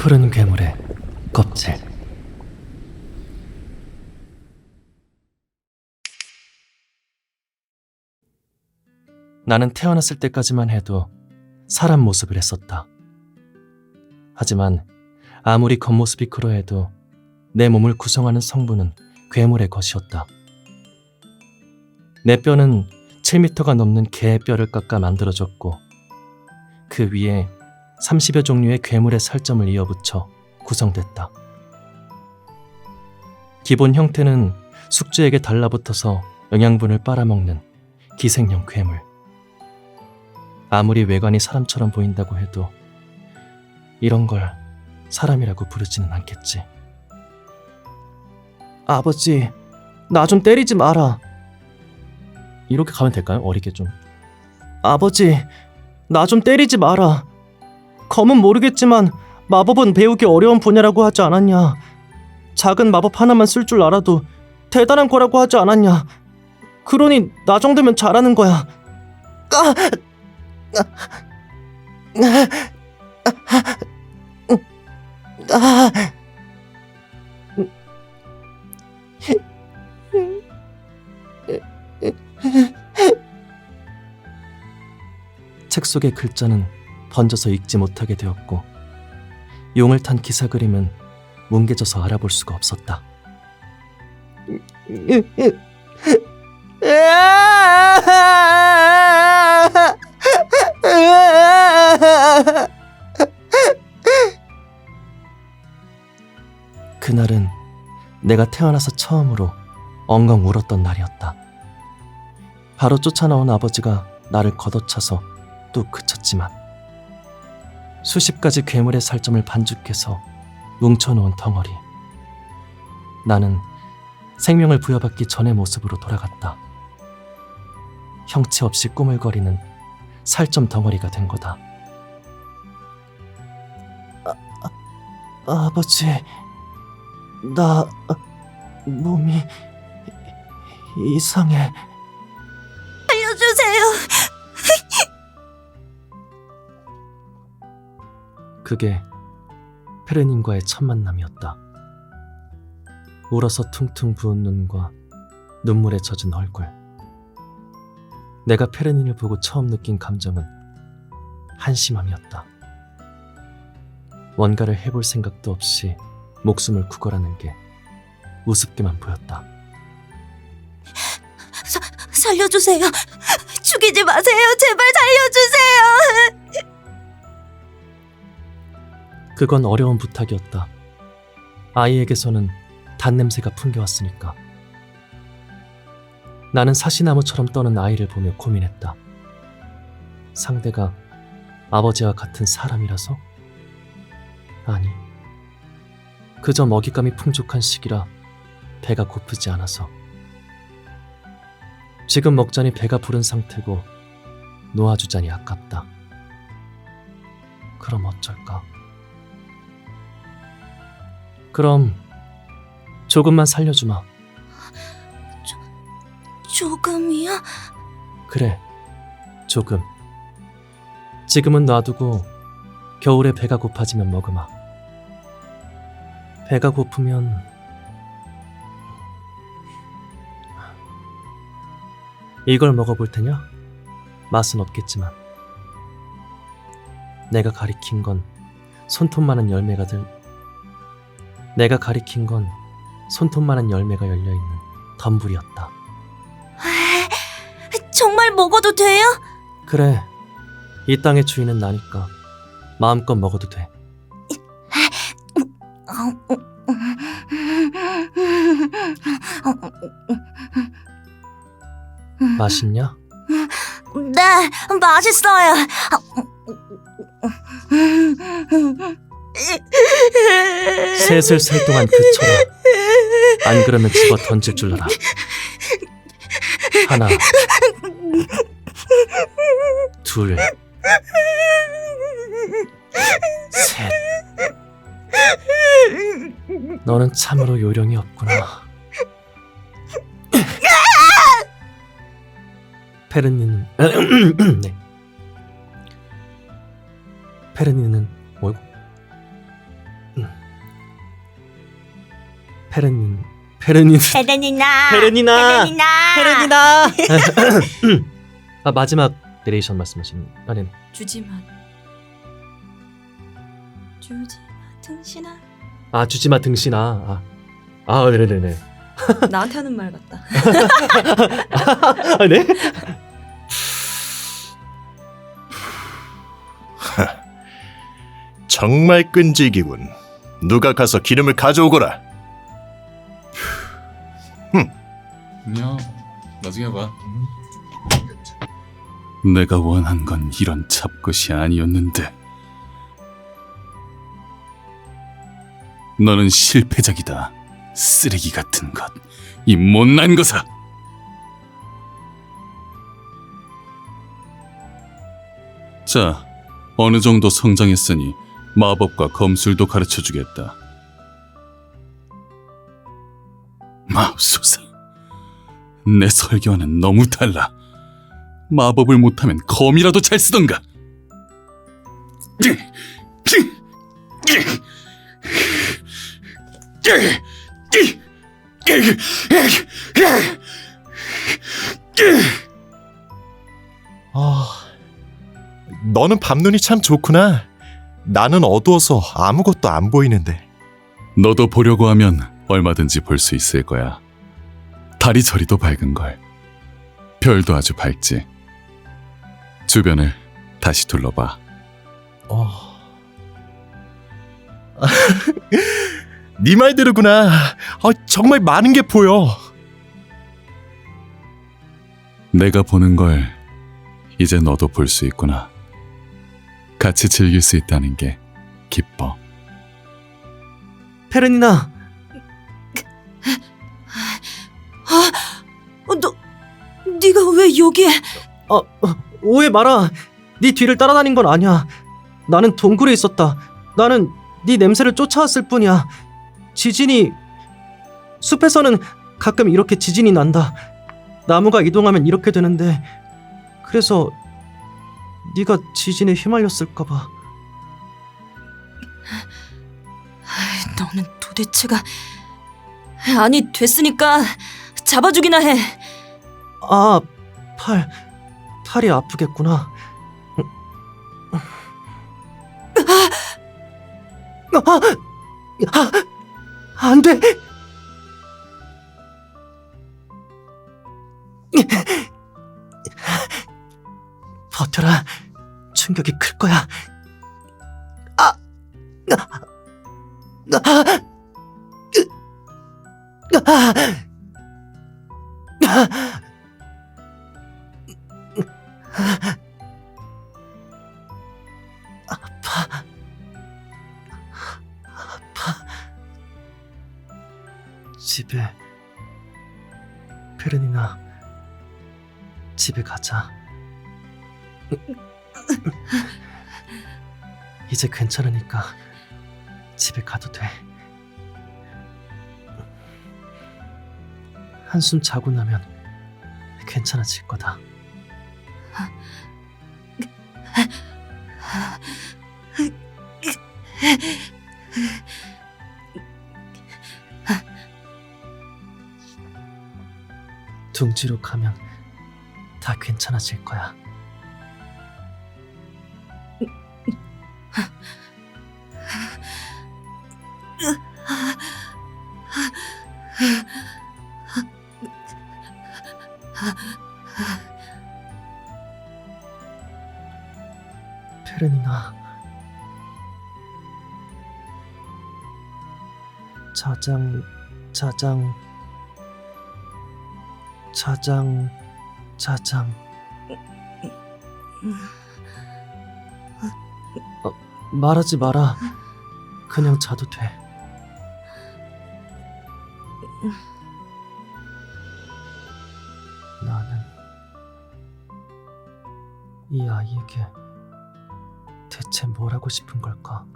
푸른 괴물의 껍질. 나는 태어났을 때까지만 해도 사람 모습을 했었다. 하지만 아무리 겉모습이 그러해도 내 몸을 구성하는 성분은 괴물의 것이었다. 내 뼈는 7미터가 넘는 개의 뼈를 깎아 만들어졌고 그 위에 30여 종류의 괴물의 살점을 이어붙여 구성됐다. 기본 형태는 숙주에게 달라붙어서 영양분을 빨아먹는 기생형 괴물. 아무리 외관이 사람처럼 보인다고 해도 이런 걸 사람이라고 부르지는 않겠지. 아버지, 나 좀 때리지 마라. 이렇게 가면 될까요? 어리게 좀. 아버지, 나 좀 때리지 마라. 검은 모르겠지만 마법은 배우기 어려운 분야라고 하지 않았냐. 작은 마법 하나만 쓸 줄 알아도 대단한 거라고 하지 않았냐. 그러니 나 정도면 잘하는 거야. 아! 아! 책 속의 글자는 번져서 읽지 못하게 되었고 용을 탄 기사 그림은 뭉개져서 알아볼 수가 없었다. 그날은 내가 태어나서 처음으로 엉엉 울었던 날이었다. 바로 쫓아나온 아버지가 나를 걷어차서 뚝 그쳤지만 수십 가지 괴물의 살점을 반죽해서 뭉쳐놓은 덩어리. 나는 생명을 부여받기 전의 모습으로 돌아갔다. 형체 없이 꾸물거리는 살점 덩어리가 된 거다. 아, 아버지, 나 몸이 이상해. 그게 페레닌과의 첫 만남이었다. 울어서 퉁퉁 부은 눈과 눈물에 젖은 얼굴. 내가 페레닌을 보고 처음 느낀 감정은 한심함이었다. 뭔가를 해볼 생각도 없이 목숨을 구걸하는 게 우습게만 보였다. 살려주세요. 죽이지 마세요. 제발 살려주세요. 그건 어려운 부탁이었다. 아이에게서는 단냄새가 풍겨왔으니까. 나는 사시나무처럼 떠는 아이를 보며 고민했다. 상대가 아버지와 같은 사람이라서? 아니. 그저 먹잇감이 풍족한 시기라 배가 고프지 않아서. 지금 먹자니 배가 부른 상태고 놓아주자니 아깝다. 그럼 어쩔까? 그럼 조금만 살려주마. 조금이요? 그래, 조금. 지금은 놔두고 겨울에 배가 고파지면 먹으마. 배가 고프면 이걸 먹어볼 테냐? 맛은 없겠지만 내가 가리킨 건 손톱만한 열매가 들 내가 가리킨 건 손톱만한 열매가 열려있는 덤불이었다. 정말 먹어도 돼요? 그래, 이 땅의 주인은 나니까 마음껏 먹어도 돼. 맛있냐? 네, 맛있어요. 셋을 셀 동안 그쳐라. 안 그러면 집어 던질 줄 알아. 하나, 둘, 셋. 너는 참으로 요령이 없구나. 페르니는 네. 페르니는 뭐 페레닌 페레닌 페레니나. 페레니나. 페레니나. 페레니나. 아 마지막 내레이션 말씀하신 아니 주지마. 주지마 등신아. 아 주지마 등신아. 아, 아 네네네. 나한테 하는 말 같다. 아 네? 정말 끈질기군. 누가 가서 기름을 가져오거라. 안녕. 나중에 봐. 내가 원한 건 이런 잡것이 아니었는데. 너는 실패작이다. 쓰레기 같은 것. 이 못난 것아. 자, 어느 정도 성장했으니 마법과 검술도 가르쳐 주겠다. 마우소사. 내 설교와는 너무 달라. 마법을 못하면 검이라도 잘 쓰던가. 아, 너는 밤눈이 참 좋구나. 나는 어두워서 아무것도 안 보이는데. 너도 보려고 하면 얼마든지 볼 수 있을 거야. 달이 저리도 밝은 걸. 별도 아주 밝지. 주변을 다시 둘러봐. 어. 네 말대로구나. 어, 정말 많은 게 보여. 내가 보는 걸 이제 너도 볼 수 있구나. 같이 즐길 수 있다는 게 기뻐. 페레니나 어, 너 네가 왜 여기에? 어, 어, 오해 마라. 네 뒤를 따라다닌 건 아니야. 나는 동굴에 있었다. 나는 네 냄새를 쫓아왔을 뿐이야. 지진이 숲에서는 가끔 이렇게 지진이 난다. 나무가 이동하면 이렇게 되는데 그래서 네가 지진에 휘말렸을까 봐. 너는 도대체가 아니 됐으니까 잡아주기나 해. 아, 팔. 팔이 아프겠구나. 아, 아, 안 돼. 버텨라. 충격이 클 거야. 이제 괜찮으니까 집에 가도 돼. 한숨 자고 나면 괜찮아질 거다. 둥지로 가면 다 괜찮아질 거야. 자장 자장 자장 자장. 어, 말하지 마라. 그냥 자도 돼. 나는 이 아이에게 대체 뭘 하고 싶은 걸까?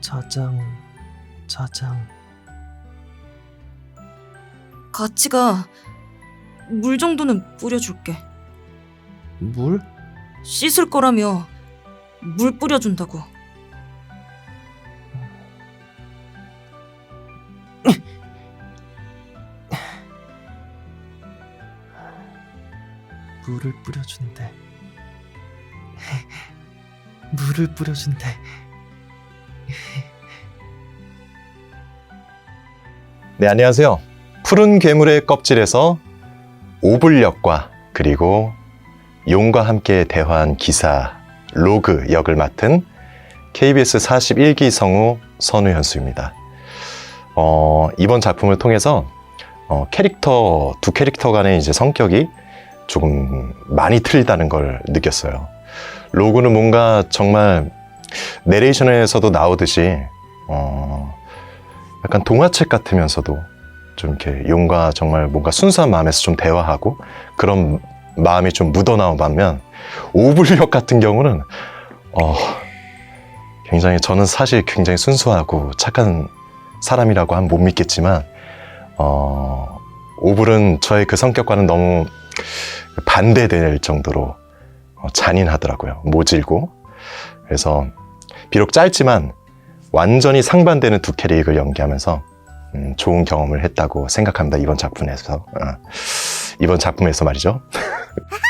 자장 짜장. 같이 가. 물 정도는 뿌려줄게. 물? 씻을 거라며 물 뿌려준다고. 물을 뿌려준대. 물을 뿌려준대. 네, 안녕하세요. 푸른 괴물의 껍질에서 오불역과 그리고 용과 함께 대화한 기사 로그 역을 맡은 KBS 41기 성우 선우현수입니다. 어, 이번 작품을 통해서 어, 캐릭터 두 캐릭터 간의 이제 성격이 조금 많이 틀리다는 걸 느꼈어요. 로그는 뭔가 정말 내레이션에서도 나오듯이 어, 약간 동화책 같으면서도 좀 이렇게 용과 정말 뭔가 순수한 마음에서 좀 대화하고 그런 마음이 좀 묻어나온 반면 오불력 같은 경우는 어, 굉장히 저는 사실 굉장히 순수하고 착한 사람이라고 하면 못 믿겠지만 어, 오불은 저의 그 성격과는 너무 반대될 정도로 어, 잔인하더라고요. 모질고 그래서 비록 짧지만 완전히 상반되는 두 캐릭을 연기하면서 음, 좋은 경험을 했다고 생각합니다. 이번 작품에서 어, 이번 작품에서 말이죠.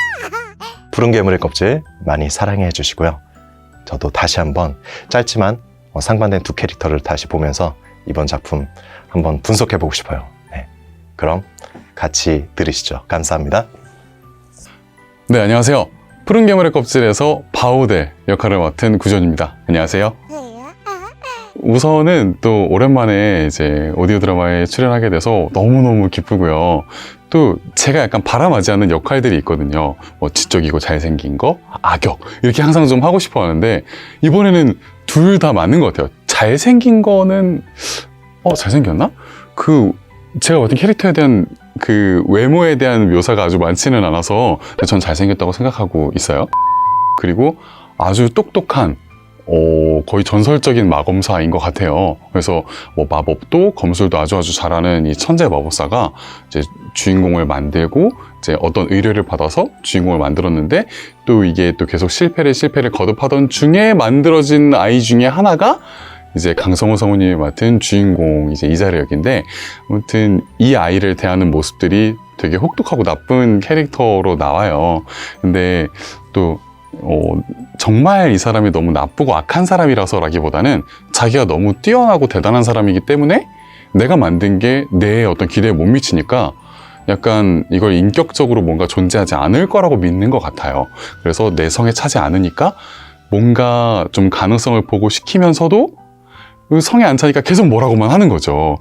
푸른 괴물의 껍질 많이 사랑해 주시고요. 저도 다시 한번 짧지만 어, 상반된 두 캐릭터를 다시 보면서 이번 작품 한번 분석해 보고 싶어요. 네. 그럼 같이 들으시죠. 감사합니다. 네, 안녕하세요. 푸른 괴물의 껍질에서 바오데 역할을 맡은 구전입니다. 안녕하세요. 우선은 또 오랜만에 이제 오디오 드라마에 출연하게 돼서 너무너무 기쁘고요. 또 제가 약간 바람하지 않는 역할들이 있거든요. 뭐 지적이고 잘생긴 거, 악역 이렇게 항상 좀 하고 싶어 하는데 이번에는 둘 다 맞는 것 같아요. 잘생긴 거는 어 잘생겼나? 그 제가 맡은 캐릭터에 대한 그 외모에 대한 묘사가 아주 많지는 않아서 전 잘생겼다고 생각하고 있어요. 그리고 아주 똑똑한 어, 거의 전설적인 마검사인 것 같아요. 그래서 뭐 마법도 검술도 아주 아주 잘하는 이 천재 마법사가 이제 주인공을 만들고 이제 어떤 의뢰를 받아서 주인공을 만들었는데 또 이게 또 계속 실패를 실패를 거듭하던 중에 만들어진 아이 중에 하나가 이제 강성호 성우님이 맡은 주인공 이제 이자르 역인데 아무튼 이 아이를 대하는 모습들이 되게 혹독하고 나쁜 캐릭터로 나와요. 근데 또 어, 정말 이 사람이 너무 나쁘고 악한 사람이라서라기보다는 자기가 너무 뛰어나고 대단한 사람이기 때문에 내가 만든 게 내 어떤 기대에 못 미치니까 약간 이걸 인격적으로 뭔가 존재하지 않을 거라고 믿는 것 같아요. 그래서 내 성에 차지 않으니까 뭔가 좀 가능성을 보고 시키면서도 그 성에 안 차니까 계속 뭐라고만 하는 거죠.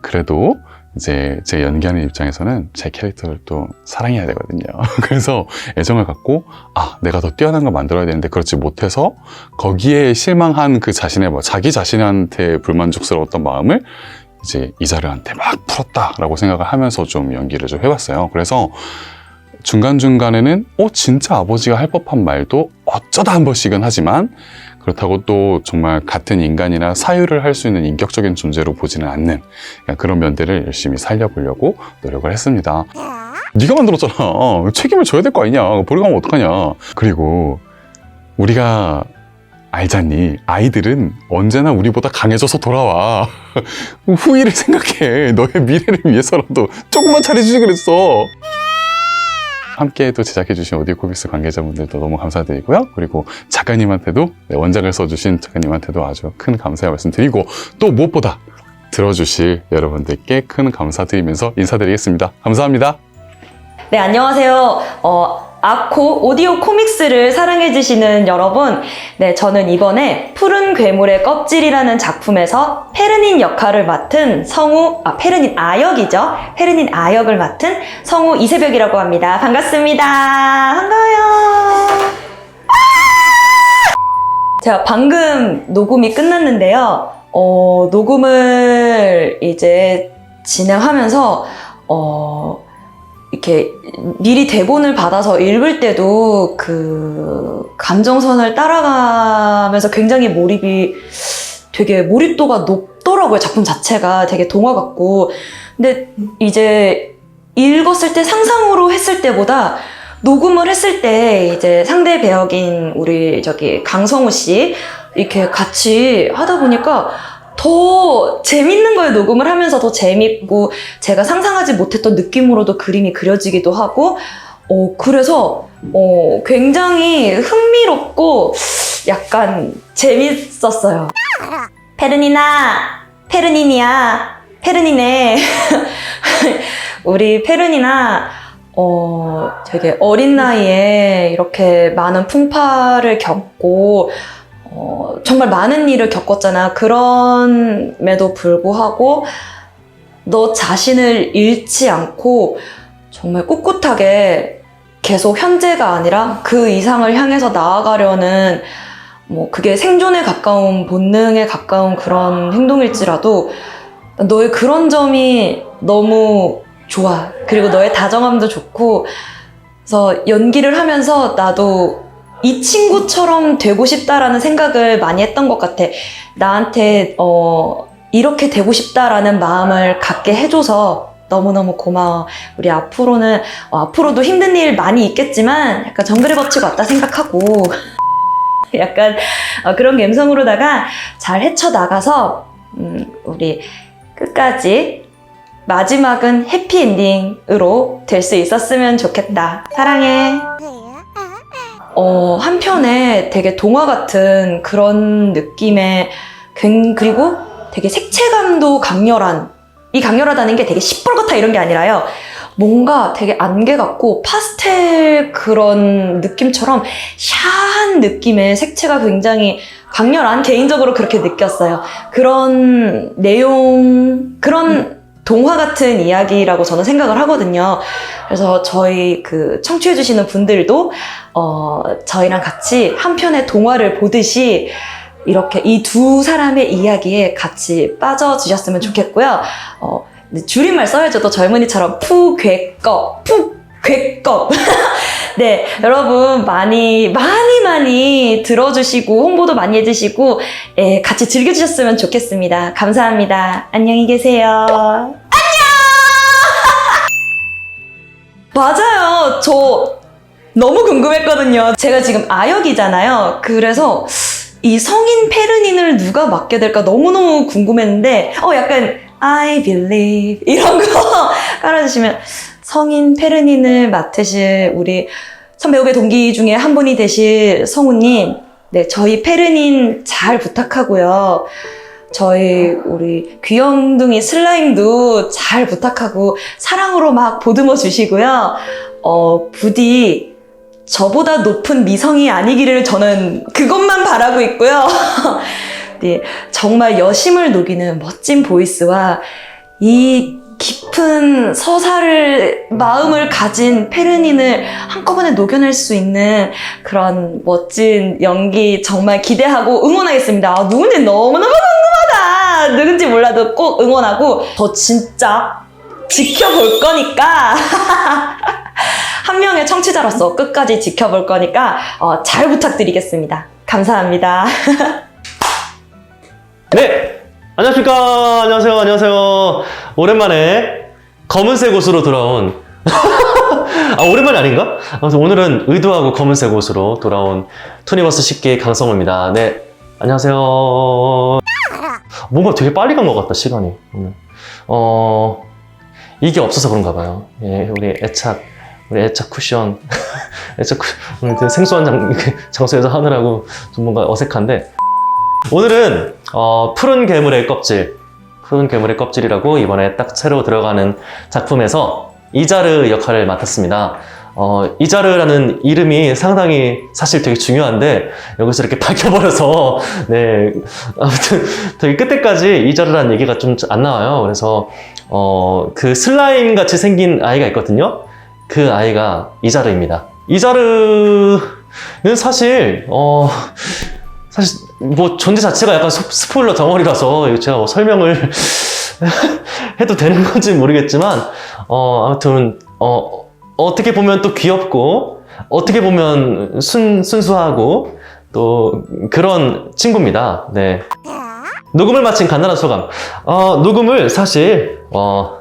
그래도 이제 제 연기하는 입장에서는 제 캐릭터를 또 사랑해야 되거든요. 그래서 애정을 갖고 아 내가 더 뛰어난 걸 만들어야 되는데 그렇지 못해서 거기에 실망한 그 자신의 뭐 자기 자신한테 불만족스러웠던 마음을 이제 이자르한테 막 풀었다라고 생각을 하면서 좀 연기를 좀 해봤어요. 그래서 중간중간에는 어 진짜 아버지가 할 법한 말도 어쩌다 한 번씩은 하지만 그렇다고 또 정말 같은 인간이나 사유를 할 수 있는 인격적인 존재로 보지는 않는 그런 면들을 열심히 살려보려고 노력을 했습니다. 네가 만들었잖아. 책임을 져야 될 거 아니냐. 버리고 가면 어떡하냐. 그리고 우리가 알잖니. 아이들은 언제나 우리보다 강해져서 돌아와. 후일을 생각해. 너의 미래를 위해서라도 조금만 잘해주지 그랬어. 함께 또 제작해주신 오디오 코믹스 관계자분들도 너무 감사드리고요. 그리고 작가님한테도 네, 원작을 써주신 작가님한테도 아주 큰 감사의 말씀 드리고 또 무엇보다 들어주실 여러분들께 큰 감사드리면서 인사드리겠습니다. 감사합니다. 네, 안녕하세요. 어, 아코 오디오 코믹스를 사랑해주시는 여러분. 네, 저는 이번에 푸른 괴물의 껍질이라는 작품에서 페르닌 역할을 맡은 성우, 아, 페르닌 아역이죠. 페르닌 아역을 맡은 성우 이세벽이라고 합니다. 반갑습니다. 반가워요. 제가 방금 녹음이 끝났는데요. 어, 녹음을 이제 진행하면서, 어, 이렇게 미리 대본을 받아서 읽을 때도 그 감정선을 따라가면서 굉장히 몰입이 되게 몰입도가 높, 예쁘더라고요. 작품 자체가 되게 동화 같고. 근데 이제 읽었을 때 상상으로 했을 때보다 녹음을 했을 때 이제 상대 배역인 우리 저기 강성우 씨 이렇게 같이 하다 보니까 더 재밌는 거예요. 녹음을 하면서 더 재밌고 제가 상상하지 못했던 느낌으로도 그림이 그려지기도 하고 어 그래서 어 굉장히 흥미롭고 약간 재밌었어요. 페르니나 페르니니야 페르니네 우리 페르니나 어 되게 어린 나이에 이렇게 많은 풍파를 겪고 어, 정말 많은 일을 겪었잖아. 그럼에도 불구하고 너 자신을 잃지 않고 정말 꿋꿋하게 계속 현재가 아니라 그 이상을 향해서 나아가려는 뭐 그게 생존에 가까운 본능에 가까운 그런 행동일지라도 너의 그런 점이 너무 좋아. 그리고 너의 다정함도 좋고 그래서 연기를 하면서 나도 이 친구처럼 되고 싶다라는 생각을 많이 했던 것 같아. 나한테 어 이렇게 되고 싶다라는 마음을 갖게 해줘서 너무너무 고마워. 우리 앞으로는 어, 앞으로도 힘든 일 많이 있겠지만 약간 정글의 법칙 왔다 생각하고 약간 어, 그런 감성으로다가 잘 헤쳐나가서 음, 우리 끝까지 마지막은 해피엔딩으로 될 수 있었으면 좋겠다. 사랑해. 어, 한편에 되게 동화 같은 그런 느낌의 굉- 그리고 되게 색채감도 강렬한 이 강렬하다는 게 되게 시뻘겋다 이런 게 아니라요. 뭔가 되게 안개 같고 파스텔 그런 느낌처럼 샤한 느낌의 색채가 굉장히 강렬한 개인적으로 그렇게 느꼈어요. 그런 내용, 그런 동화 같은 이야기라고 저는 생각을 하거든요. 그래서 저희 그 청취해주시는 분들도 어, 저희랑 같이 한 편의 동화를 보듯이 이렇게 이 두 사람의 이야기에 같이 빠져주셨으면 좋겠고요. 어, 줄임말 써야죠. 또 젊은이처럼 푸괴껍, 푸괴껍. 네, 여러분 많이 많이 많이 들어주시고 홍보도 많이 해주시고 예, 같이 즐겨주셨으면 좋겠습니다. 감사합니다. 안녕히 계세요. 안녕. 맞아요. 저 너무 궁금했거든요. 제가 지금 아역이잖아요. 그래서 이 성인 페르닌을 누가 맡게 될까 너무너무 궁금했는데, 어, 약간, I believe, 이런 거 깔아주시면, 성인 페르닌을 맡으실 우리 선배우배 동기 중에 한 분이 되실 성우님, 네, 저희 페르닌 잘 부탁하고요. 저희 우리 귀염둥이 슬라임도 잘 부탁하고 사랑으로 막 보듬어 주시고요. 어, 부디 저보다 높은 미성이 아니기를 저는 그것만 바라고 있고요. 네, 정말 여심을 녹이는 멋진 보이스와 이 깊은 서사를 마음을 가진 페르닌을 한꺼번에 녹여낼 수 있는 그런 멋진 연기 정말 기대하고 응원하겠습니다. 아, 누군지 너무너무 궁금하다. 누군지 몰라도 꼭 응원하고 저 진짜 지켜볼 거니까 한 명의 청취자로서 끝까지 지켜볼 거니까 어, 잘 부탁드리겠습니다. 감사합니다. 네! 안녕하십니까. 안녕하세요. 안녕하세요. 오랜만에 검은색 옷으로 돌아온. 아, 오랜만이 아닌가? 아무튼 오늘은 의도하고 검은색 옷으로 돌아온 투니버스 10기 강성호입니다. 네. 안녕하세요. 뭔가 되게 빨리 간 것 같다, 시간이. 어, 이게 없어서 그런가 봐요. 예, 우리 애착, 우리 애착 쿠션. 애착 쿠 오늘 되게 생소한 장, 장소에서 하느라고 좀 뭔가 어색한데. 오늘은 어, 푸른 괴물의 껍질, 푸른 괴물의 껍질이라고 이번에 딱 새로 들어가는 작품에서 이자르 역할을 맡았습니다. 어, 이자르라는 이름이 상당히 사실 되게 중요한데 여기서 이렇게 바뀌어버려서 네 아무튼 되게 끝에까지 이자르라는 얘기가 좀 안 나와요. 그래서 어, 그 슬라임 같이 생긴 아이가 있거든요. 그 아이가 이자르입니다. 이자르는 사실 어, 사실 뭐 존재 자체가 약간 스- 스포일러 덩어리라서 제가 뭐 설명을 해도 되는 건지 모르겠지만 어 아무튼 어 어떻게 보면 또 귀엽고 어떻게 보면 순 순수하고 또 그런 친구입니다. 네. 녹음을 마친 간단한 소감. 어, 녹음을 사실 어,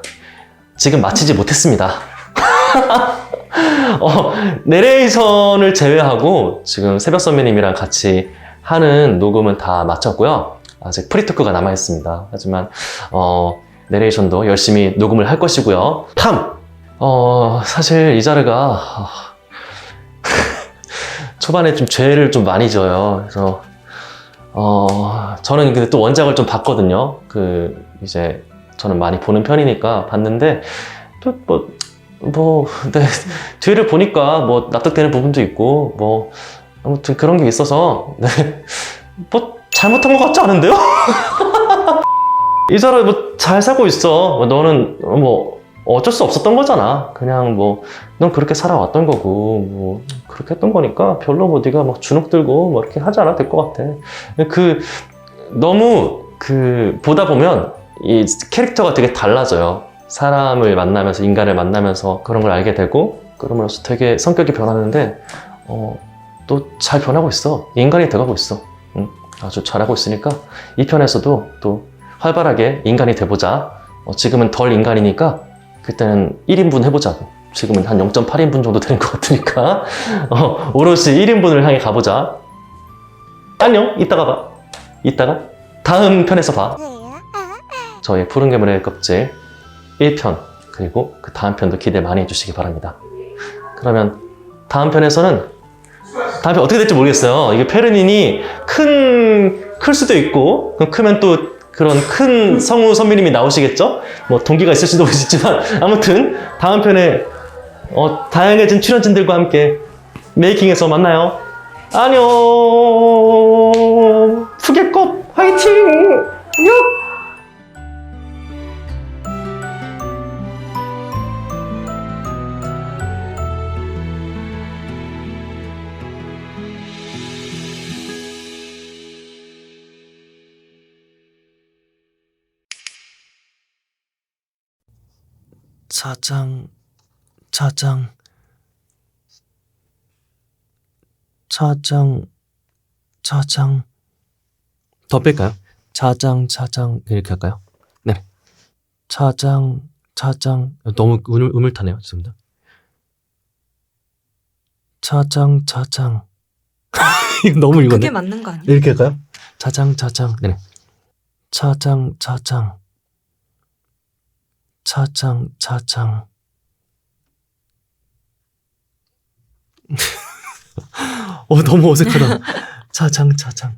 지금 마치지 못했습니다. 어, 내레이션을 제외하고 지금 새벽 선배님이랑 같이 하는 녹음은 다 마쳤고요. 아직 프리토크가 남아 있습니다. 하지만 어, 내레이션도 열심히 녹음을 할 것이고요. 탐. 어, 사실 이 자르가 어, 초반에 좀 죄를 좀 많이 져요. 그래서 어, 저는 근데 또 원작을 좀 봤거든요. 그, 이제, 저는 많이 보는 편이니까 봤는데, 또, 뭐, 뭐, 네, 뒤를 보니까 뭐, 납득되는 부분도 있고, 뭐, 아무튼 그런 게 있어서, 네, 뭐, 잘못한 것 같지 않은데요? 이 사람 뭐, 잘 사고 있어. 뭐 너는, 뭐, 어쩔 수 없었던 거잖아. 그냥 뭐, 넌 그렇게 살아왔던 거고, 뭐, 그렇게 했던 거니까 별로 뭐 네가 막 주눅 들고 뭐 이렇게 하지 않아도 될 것 같아. 그 너무 그 보다 보면 이 캐릭터가 되게 달라져요. 사람을 만나면서 인간을 만나면서 그런 걸 알게 되고 그러면서 되게 성격이 변하는데 어, 또 잘 변하고 있어. 인간이 돼가고 있어. 응? 아주 잘하고 있으니까 이 편에서도 또 활발하게 인간이 돼보자. 어, 지금은 덜 인간이니까 그때는 1인분 해보자고. 지금은 한 0.8인분 정도 되는 것 같으니까 어, 오롯이 1인분을 향해 가보자. 안녕. 이따가 봐. 이따가 다음 편에서 봐. 저희 푸른 괴물의 껍질 1편 그리고 그 다음 편도 기대 많이 해주시기 바랍니다. 그러면 다음 편에서는 편 어떻게 될지 모르겠어요. 이게 페르닌이 큰, 클 수도 있고, 그럼 크면 또 그런 큰 성우 선배님이 나오시겠죠? 뭐 동기가 있을 수도 있지만, 아무튼 다음 편에 어, 다양해진 출연진들과 함께 메이킹에서 만나요. 안녕! 푸개껍 화이팅! 안녕! 자장, 자장, 자장, 자장. 더 뺄까요? 자장, 자장 이렇게 할까요? 네. 자장, 자장. 너무 음을, 음을 타네요. 죄송합니다. 자장, 자장. 이거 너무 읽었네. 그게 맞는 거 아니야? 이렇게 할까요? 자장, 자장. 네. 자장, 자장. 자장, 자장. 어, 너무 어색하다. 자장, 자장.